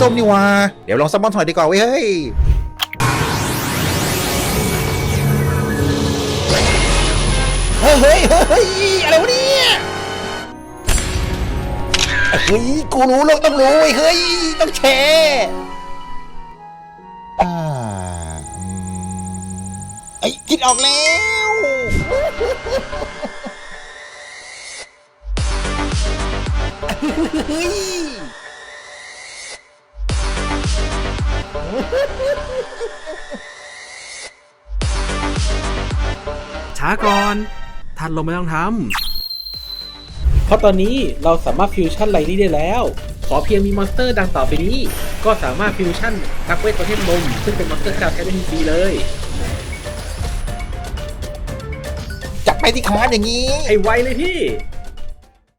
ส้มนี่ว่าเดี๋ยวลองซัมมอนถอยดีกว่าเว้ยเฮ้ยเฮ้ยเฮ้ยเฮ้ยอะไรวะเนี่ยเฮ้ยกูรู้โลกต้องรู้เว้ยเฮ้ยต้องแชร์อ่าอืมไอ้ยคิดออกแล้ว เฮ้ย ช้าก่อนท่านลงไม่ต้องทำ เพราะตอนนี้เราสามารถฟิวชั่นไลนี่ได้แล้ว ขอเพียงมีมอนสเตอร์ดังต่อไปนี้ ก็สามารถฟิวชั่นนักเวทตัวเทพลมซึ่งเป็นมอนสเตอร์ที่เราใช้ได้ทันทีเลย จับไปที่คานอย่างนี้ให้ไวเลยพี่